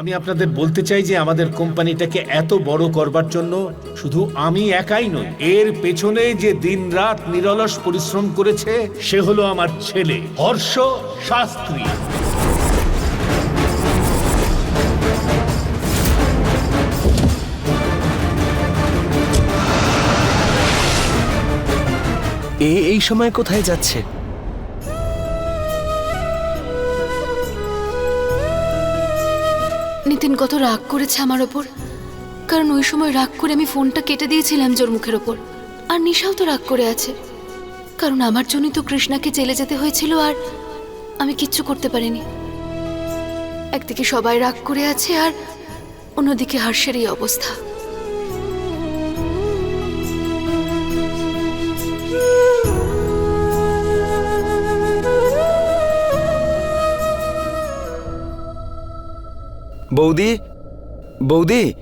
আমি আপনাদের বলতে চাই যে আমাদের কোম্পানিটাকে এত বড় করবার জন্য শুধু আমি একাই নই, এর পেছনে যে দিনরাত নিরলস পরিশ্রম করেছে, সে হলো আমার ছেলে, হর্ষ শাস্ত্রী। এ এই সময় কোথায় যাচ্ছে? নিতিন কত রাগ করেছে আমার ওপর। কারণ ওই সময় রাগ করে আমি ফোনটা কেটে দিয়েছিলাম জোর মুখের ওপর। আর নিশাও তো রাগ করে আছে। কারণ আমার জন্যই তো কৃষ্ণাকে জেলে যেতে হয়েছিল আর আমি কিচ্ছু করতে পারিনি। একদিকে সবাই রাগ করে আছে আর অন্যদিকে হর্ষের এই অবস্থা। বৌদি বৌদি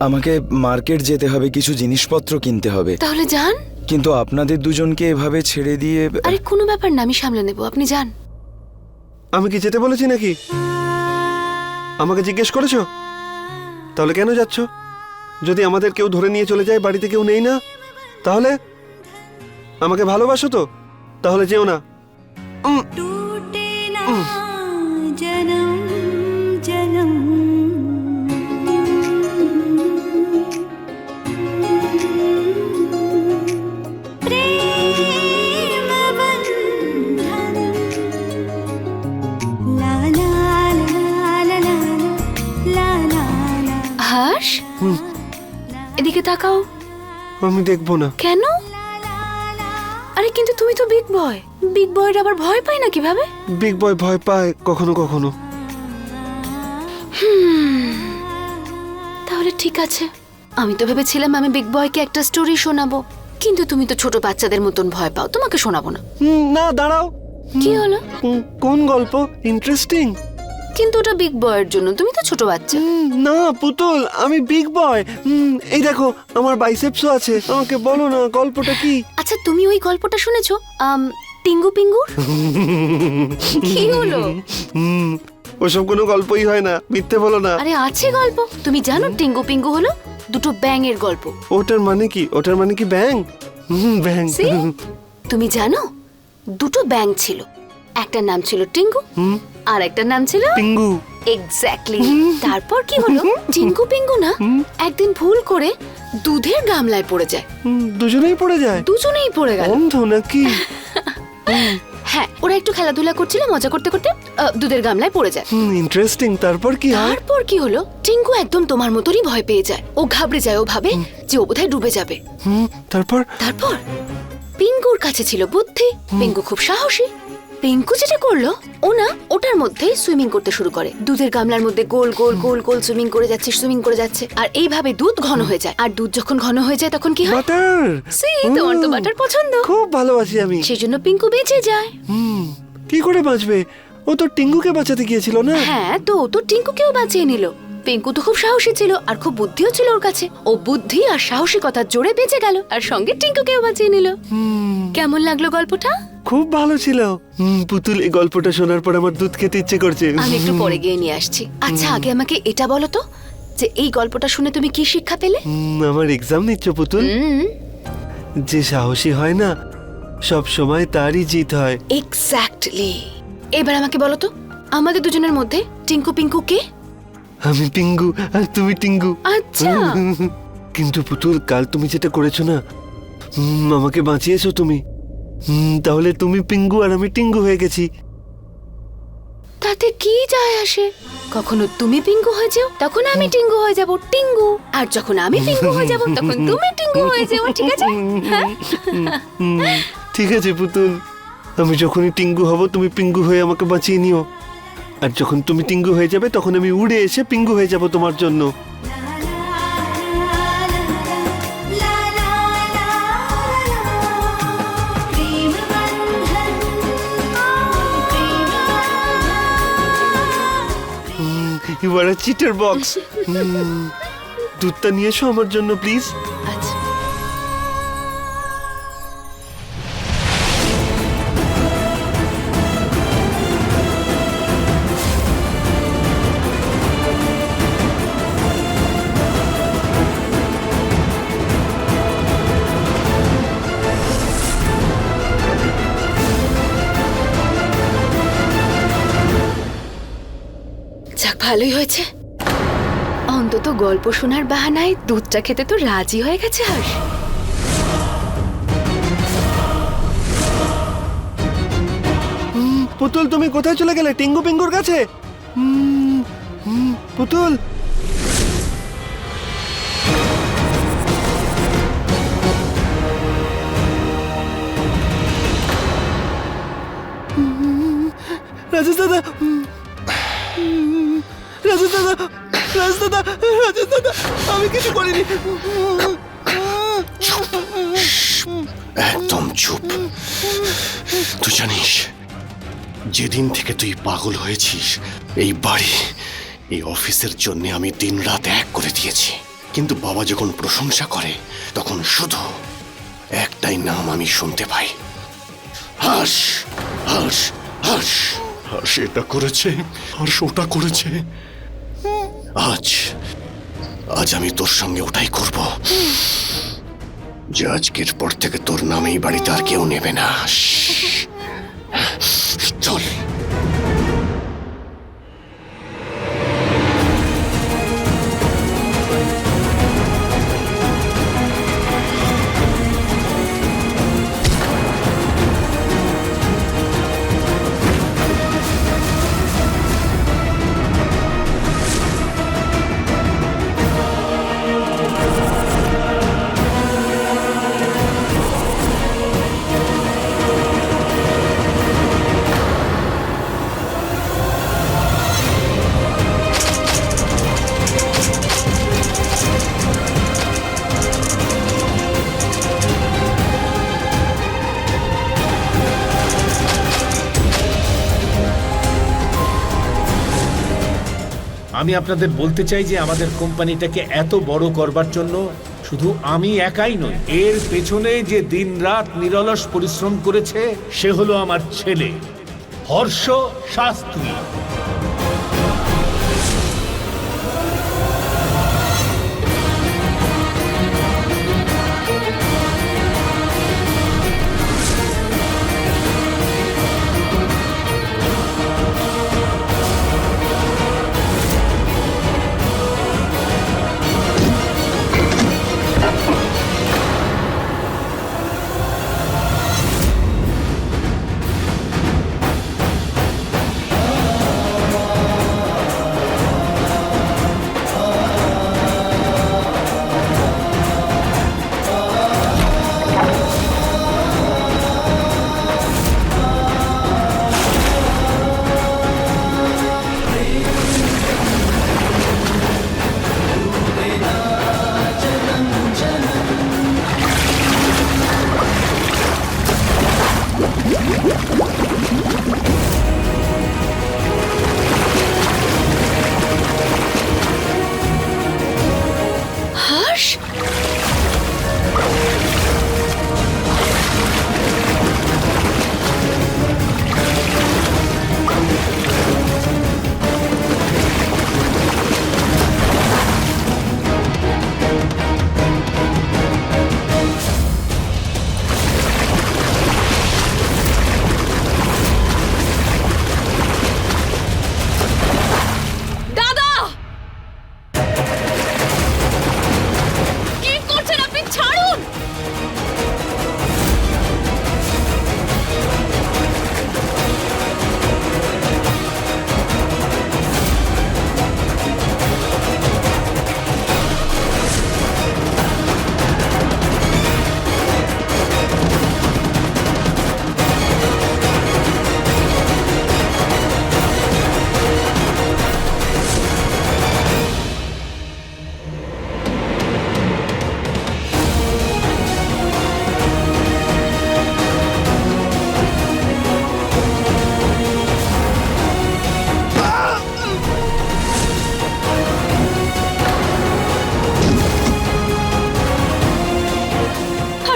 আমাকে মার্কেট যেতে হবে কিছু জিনিসপত্র কিনতে হবে। তাহলে যান। কিন্তু আপনাদের দুজনকে এভাবে ছেড়ে দিয়ে আরে কোনো ব্যাপার না আমি সামলে নেব আপনি যান। আমি কি যেতে বলেছি নাকি? আমাকে জিজ্ঞেস করেছ? তাহলে কেন যাচ্ছ? যদি আমাদের কেউ ধরে নিয়ে চলে যায় বাড়িতে কেউ নেই না তাহলে? আমাকে ভালোবাসো তো? তাহলে যেও না। এদিকে তাকাও। আমি দেখব না। কেন? আরে কিন্তু তুমি তো বিগ বয় বিগ বয়ের আবার ভয় পায় না কীভাবে? বিগ বয় ভয় পায় কখনো কখনো। তাহলে ঠিক আছে। আমি তো ভেবেছিলাম আমি বিগ বয়কে একটা স্টোরি শোনাবো। কিন্তু তুমি তো ছোট বাচ্চাদের মতন ভয় পাও তোমাকে শোনাবো না। না দাঁড়াও। কি হলো? কোন গল্প? ইন্টারেস্টিং কিন্তু ওটা বিগ বয়ের জন্য। তুমি তো ছোট বাচ্চা। না পুতুল আমি বিগ বয় এই দেখো আমার বাইসেপসও আছে। আমাকে বলো না গল্পটা কি? আচ্ছা তুমি ওই গল্পটা শুনেছো? টিঙ্গু পিঙ্গুর? কি হলো? ওসব কোনো গল্পই হয় না মিথ্যে বলো না। আরে আছে গল্প। তুমি জানো টিঙ্গু পিঙ্গু হলো দুটো ব্যাঙের গল্প। ওটার মানে কি? ওটার মানে কি ব্যাং? ব্যাং? তুমি জানো? দুটো ব্যাঙ ছিল। একটা নাম ছিল টিঙ্গু। আর একটা নাম ছিল পিঙ্গু। এক্স্যাক্টলি তারপর কি হলো? টিঙ্কু পিঙ্গু না? একদিন ভুল করে দুধের গামলায় পড়ে যায়। দুজনেই পড়ে যায়? দুজনেই পড়ে গেল। অন্ধ নাকি? হ্যাঁ ওরা একটু খেলাধুলা করছিল মজা করতে করতে দুধের গামলায় পড়ে যায়। ইন্টারেস্টিং তারপর কি তারপর কি হলো? টিঙ্কু একদম তোমার মতনই ভয় পেয়ে যায়। ও ঘাবড়ে যায় ও ভাবে যে ও বোধহয় ডুবে যাবে। তারপর? তারপর পিঙ্কুর কাছে ছিল বুদ্ধি। পিঙ্কু খুব সাহসী। পিঙ্কু যেটা করল ও না ওটার মধ্যে সুইমিং করতে শুরু করে। দুধের গামলার মধ্যে গোল গোল গোল গোল সুইমিং করে যাচ্ছে সুইমিং করে যাচ্ছে। আর এইভাবে দুধ ঘন হয়ে যায়। আর দুধ যখন ঘন হয়ে যায় তখন কি হয়? বাটার! সি তোমার তো বাটার পছন্দ। খুব ভালোবাসি আমি। সেই জন্য পিঙ্কু বেঁচে যায়। হুম কি করে বাঁচবে? ও তো টিঙ্গুকে বাঁচাতে গিয়েছিল না? হ্যাঁ তো ও তো টিঙ্কুকেও বাঁচিয়ে নিল। পিঙ্কু তো খুব সাহসী ছিল আর খুব বুদ্ধিও ছিল ওর কাছে। ও বুদ্ধি আর সাহসিকতার জোরে বেঁচে গেল আর সঙ্গে টিঙ্কুকেও বাঁচিয়ে নিল। কেমন লাগল গল্পটা? খুব ভালো ছিল। হুম, পুতুল এই গল্পটা শোনার পর আমার দুধ খেতে ইচ্ছে করছে। আমি একটু পরে গিয়ে নিয়ে আসছি। আচ্ছা আগে আমাকে এটা বলো তো যে এই গল্পটা শুনে তুমি কি শিক্ষা পেলে? হুম, আমার এক্সাম নিচ্ছ পুতুল? হুম। যে সাহসী হয় না সব সময় তারই জিত হয়। এক্স্যাক্টলি এবার আমাকে বলো তো আমাদের দুজনের মধ্যে টিঙ্কু পিঙ্কু কে? আমি পিঙ্গু আর তুমি টিঙ্গু আচ্ছা। কিন্তু পুতুল কাল তুমি যেটা করেছ না হুম, আমাকে বাঁচিয়েছো তুমি। তাহলে তুমি পিঙ্গু আর আমি টিঙ্গু হয়ে গেছি। তাতে কি যায় আসে? কখনো তুমি পিঙ্গু হয়ে যাও তখন আমি টিঙ্গু হয়ে যাব টিঙ্গু। আর যখন আমি পিঙ্গু হয়ে যাব তখন তুমি টিঙ্গু হয়ে যাও ঠিক আছে? ঠিক আছে পুতুল। আমি যখনই টিঙ্গু হব তুমি পিঙ্গু হয়ে আমাকে বাঁচিয়ে নিও। আর যখন তুমি টিঙ্গু হয়ে যাবে তখন আমি উড়ে এসে পিঙ্গু হয়ে যাব তোমার জন্য। You are a cheater box দুধটা নিয়ে এসো আমার জন্য প্লিজ ভালোই হয়েছে। অন্তত গল্প শোনার বাহানায় দুধটা খেতে তো রাজি হয়ে গেছে হর্ষ পুতুল, তুমি কোথায় চলে গেলে? টিঙ্গু পিঙ্গুর কাছে? পুতুল। রাজেশ দাদা দাদা রাজেশ দাদা রাজেশ দাদা আমি কিছু করিনি। একদম চুপ। তুই জানিস যেদিন থেকে তুই পাগল হয়েছিস এই বাড়ি এই অফিসের জন্য আমি দিনরাত এক করে দিয়েছি। কিন্তু বাবা যখন প্রশংসা করে তখন শুধু একটাই নাম আমি শুনতে পাই। হাস হাস হাস। হাস এটা করেছে হাস ওটা করেছে। আজ আজ আমি তোর সঙ্গে ওটাই করব। যে আজকের পর থেকে তোর নামেই বাড়িতে আর কেউ নেবে না। চল। আমি আপনাদের বলতে চাই যে আমাদের কোম্পানিটাকে এত বড় করবার জন্য শুধু আমি একাই নই, এর পেছনে যে দিন রাত নিরলস পরিশ্রম করেছে, সে হলো আমার ছেলে, হর্ষ শাস্ত্রী।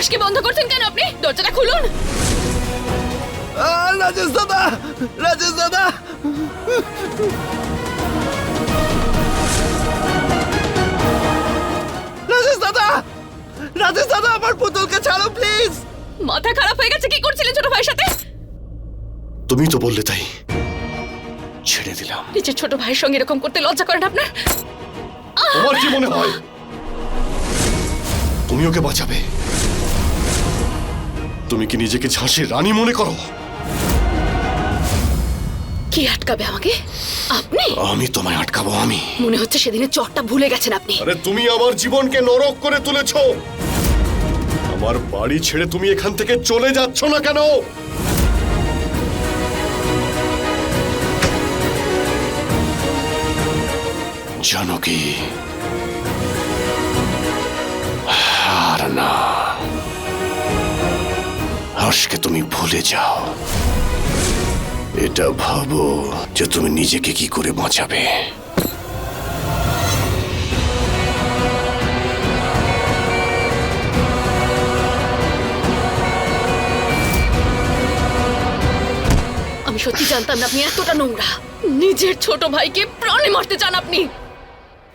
হর্ষকে বন্ধ করছেন কেন আপনি? দরজাটা খুলুন। রাজেশ দাদা রাজেশ দাদা। রাজেশ দাদা রাজেশ দাদা আমার পুতুলকে ছাড়ো প্লিজ। মাথা খারাপ হয়ে গেছে কি করছিলেন ছোট ভাইয়ের সাথে? তুমি তো বললে তাই। ছেড়ে দিলাম। নিজের ছোট ভাইয়ের সঙ্গে এরকম করতে লজ্জা করেন আপনার? তোমার কি মনে হয়? তুমি ওকে বাঁচাবে? তুমি কি নিজেকে ঝাঁসির রানী মনে করো? কি আটকাবে আমাকে? আপনি? আমি তোমায় আটকাবো আমি। মনে হচ্ছে সেদিনের চটটা ভুলে গেছেন আপনি। আরে তুমি আমার জীবনকে নরক করে তুলেছ। আমার বাড়ি ছেড়ে তুমি এখান থেকে চলে যাচ্ছ না কেন? জানো কি? আর না। হর্ষকে তুমি ভুলে যাও। এটা ভাবো যে তুমি নিজেকে কি করে বাঁচাবে। আমি সত্যি জানতাম না আপনি এতটা নোংরা। নিজের ছোট ভাইকে প্রাণে মারতে চান আপনি।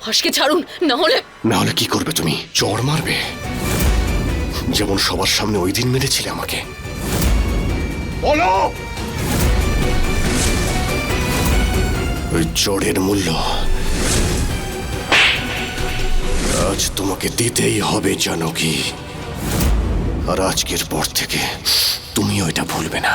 হর্ষকে ছাড়ুন না হলে না হলে কি করবে তুমি? চড় মারবে? যেমন সবার সামনে ওই দিন মেরেছিলে আমাকে। বলো। ওই চোরের মূল্য। আজ তোমাকে দিতেই হবে জানো কি আর আজকের পর থেকে তুমিও এটা ভুলবে না।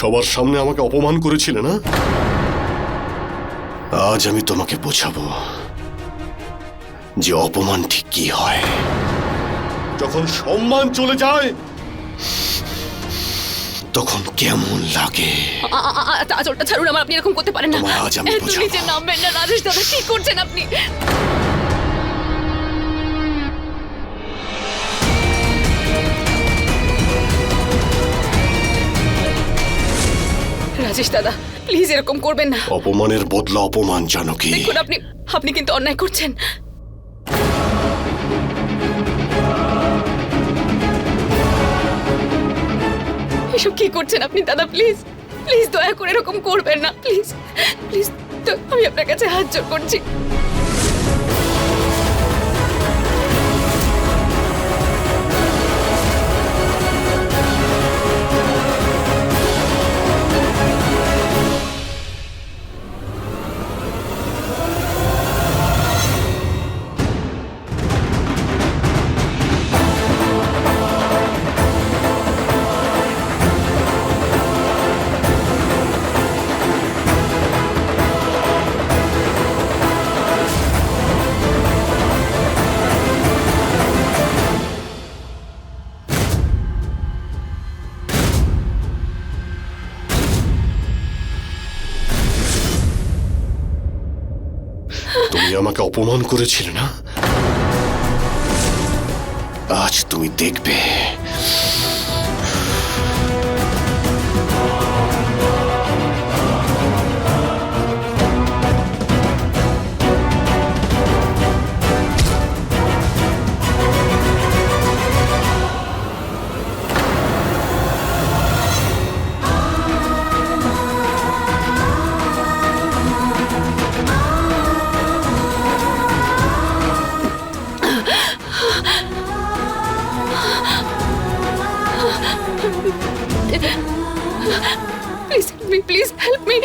সবার সামনে আমাকে অপমান করেছিলে না? আজ আমি তোমাকে বোঝাবো যে অপমান ঠিক কি হয়। যখন সম্মান চলে যায় তখন কেমন লাগে? ছাড়ুন আমার আপনি এরকম করতে পারেন না। আজ আমি বোঝাবো। নিচে নামবেন না রাজেশ দাদা কি করছেন আপনি? রাজেশ দাদা। প্লিজ এরকম করবেন না। অপমানের বদলা অপমান জানো কি দেখুন আপনি আপনি কিন্তু অন্যায় করছেন। এসব কি করছেন আপনি দাদা? প্লিজ প্লিজ দয়া করে এরকম করবেন না। প্লিজ প্লিজ আমি আপনার কাছে হাত জোর করছি। আমাকে অপমান করেছিলে না? আজ তুমি দেখবে। Please me please help me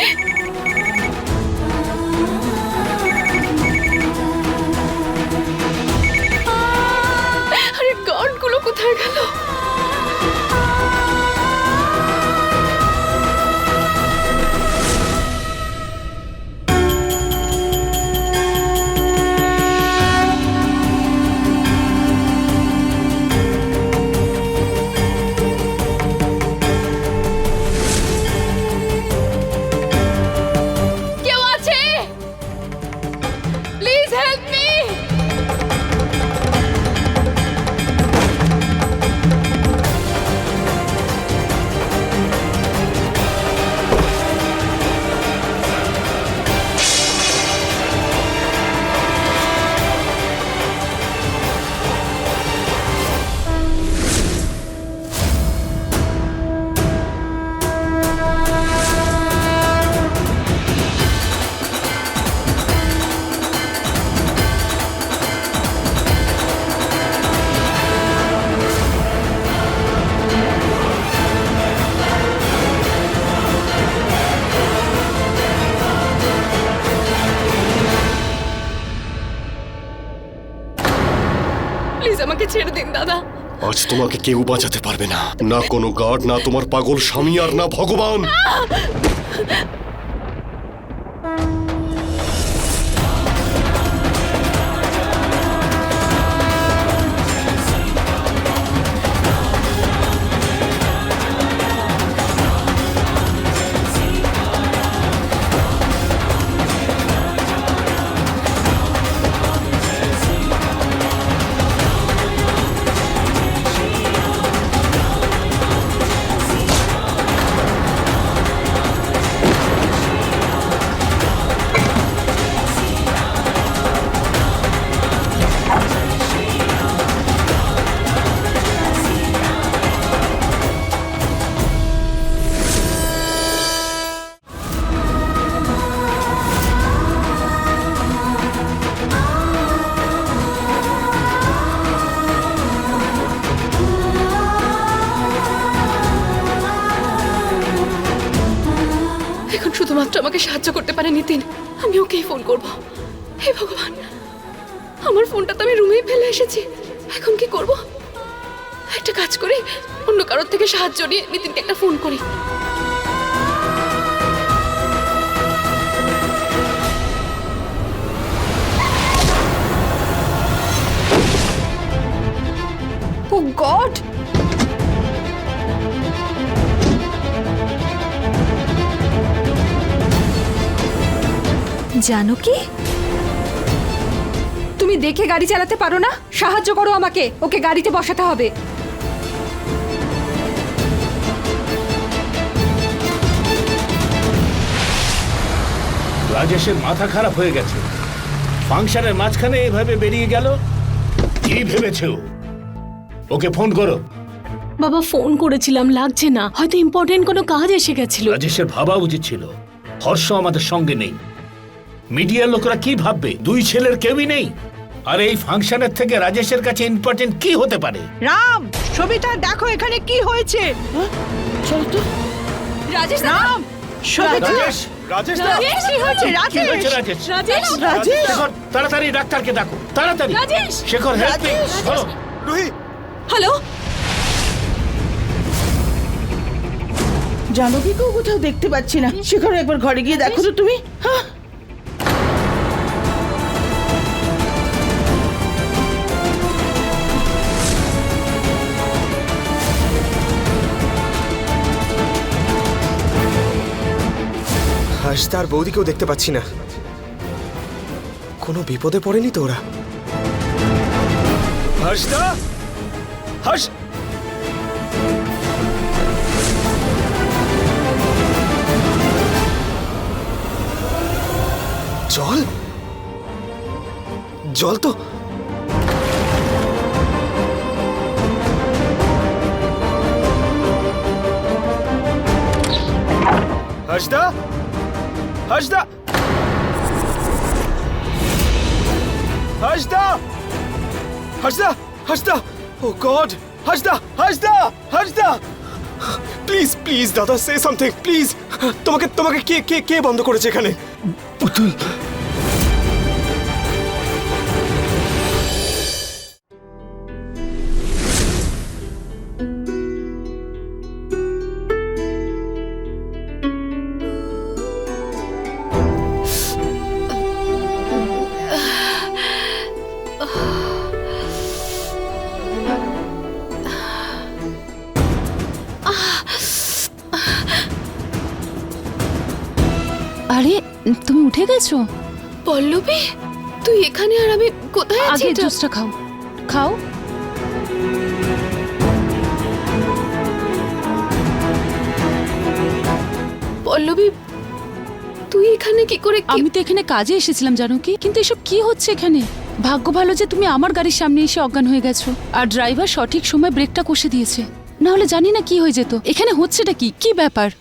আরে গার্ডগুলো কোথায় গেল? ছেড়ে দিন দাদা। আজ তোমাকে কেউ বাঁচাতে পারবে না। না কোনো গার্ড না তোমার পাগল স্বামী আর না ভগবান। সাহায্য করতে পারে নিতিন, আমি ওকেই ফোন করব। হে ভগবান, আমার ফোনটা তো আমি রুমেই ফেলে এসেছি। এখন কি করব? একটা কাজ করি, অন্য কারোর থেকে সাহায্য নিয়ে নিতিনকে একটা ফোন করি। ও গড জানো কি? তুমি দেখে গাড়ি চালাতে পারো না? সাহায্য করো আমাকে। ওকে গাড়িতে বসাতে হবে। রাজেশের মাথা খারাপ হয়ে গেছে। ফাংশনের মাঝখানে এভাবে বেরিয়ে গেল? কি ভেবেছে? ওকে ফোন করো। বাবা ফোন করেছিলাম লাগছে না। হয়তো ইম্পর্টেন্ট কোনো কাজ এসে গেছিল। রাজেশের ভাবা উচিত ছিল। হর্ষ আমাদের সঙ্গে নেই। মিডিয়ার লোকরা কি ভাববে? দুই ছেলের কেউই নেই? আর এই ফাংশনের থেকে রাজেশের কাছে ইম্পর্টেন্ট কি হতে পারে? রাম সবিতা দেখো এখানে কি হয়েছে। রাজেশ রাম সবিতা রাজেশ রাজেশ কি হয়েছে? কি রাজেশ রাজেশ? রাজেশ। তাড়াতাড়ি ডাক্তারকে ডাকো। তাড়াতাড়ি। Rajesh! Shekhar help me hello? জানকীকেও কোথাও দেখতে পাচ্ছি না। সেখানে একবার ঘরে গিয়ে দেখো তো তুমি। হ্যাঁ? হাসদা আর বৌদিকেও দেখতে পাচ্ছি না। কোনো বিপদে পড়েনি তো ওরা? হাস জল? জল তো হাসদা হাসদা হাসদা হাসদা হাসদা ও God Hansda Hansda Hansda please please দাদা সে সামথিং প্লিজ তোমাকে তোমাকে কে কে কে বন্ধ করেছে এখানে? পুতুল! গেছো পল্লবী তুই এখানে আর আমি কোথায় আছি? আগে এটা? জুসটা খাও। খাও। পল্লবী তুই এখানে কি করে কি- আমি তো এখানে কাজে এসেছিলাম জানো কি? কিন্তু এসব কি হচ্ছে এখানে? ভাগ্য ভালো যে তুমি আমার গাড়ির সামনে এসে অজ্ঞান হয়ে গেছো। আর ড্রাইভার সঠিক সময় ব্রেকটা কষে দিয়েছে। না হলে জানি না কি হয়ে যেত। এখানে হচ্ছেটা কি? কি ব্যাপার?